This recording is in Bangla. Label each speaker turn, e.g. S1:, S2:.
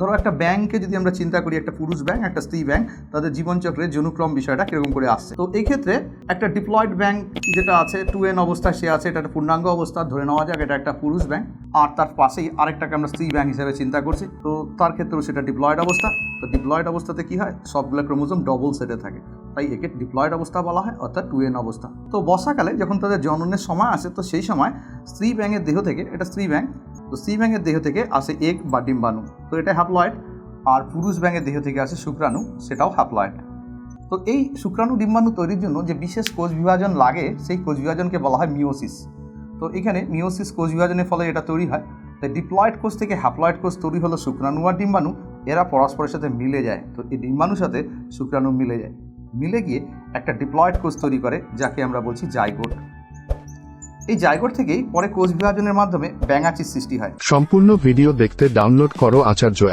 S1: ধরো একটা ব্যাংকে যদি আমরা চিন্তা করি, একটা পুরুষ ব্যাংক একটা স্ত্রী ব্যাংক তাদের জীবনচক্রের জনুক্রম বিষয়টা কীরকম করে আসছে? তো এই ক্ষেত্রে একটা ডিপ্লয়েড ব্যাংক যেটা আছে টু এন অবস্থায় সে আছে, এটা একটা পূর্ণাঙ্গ অবস্থা, ধরে নেওয়া যাক এটা একটা পুরুষ ব্যাংক আর তার পাশেই আরেকটাকে আমরা স্ত্রী ব্যাংক হিসেবে চিন্তা করছি। তো তার ক্ষেত্রেও সেটা ডিপ্লয়েড অবস্থা। তো ডিপ্লয়েড অবস্থাতে কি হয়? সবগুলো ক্রোমোজোম ডবল সেটে থাকে। তাই একে ডিপ্লয়েড অবস্থা বলা হয়, অর্থাৎ টু এন অবস্থা। তো বর্ষাকালে যখন তাদের জননের সময় আসে, তো সেই সময় স্ত্রী ব্যাঙের দেহ থেকে, এটা স্ত্রী ব্যাংক তো সি ব্যাঙের দেহ থেকে আসে এগ বা ডিম্বাণু। তো এটা হ্যাপ্লয়েড আর পুরুষ ব্যাঙের দেহ থেকে আসে শুক্রাণু, সেটাও হ্যাপ্লয়েড তো এই শুক্রাণু, ডিম্বাণু তৈরির জন্য যে বিশেষ কোষ বিভাজন লাগে, সেই কোষ বিভাজনকে বলা হয় মিওসিস তো এখানে মিওসিস কোষ বিভাজনের ফলে এটা তৈরি হয়। তাই ডিপ্লয়েড কোষ থেকে হ্যাপ্লয়েড কোষ তৈরি হলো শুক্রাণু আর ডিম্বাণু, এরা পরস্পরের সাথে মিলে যায়। তো এই ডিম্বাণুর সাথে শুক্রাণু মিলে যায়। মিলে গিয়ে একটা ডিপ্লয়েড কোষ তৈরি করে, যাকে আমরা বলছি জাইগোট। এই জায়গর থেকেই পরে কোষ বিভাজনের মাধ্যমে ব্যাঙাচির সৃষ্টি হয়।
S2: সম্পূর্ণ ভিডিও দেখতে ডাউনলোড করো আচার্য অ্যাপ।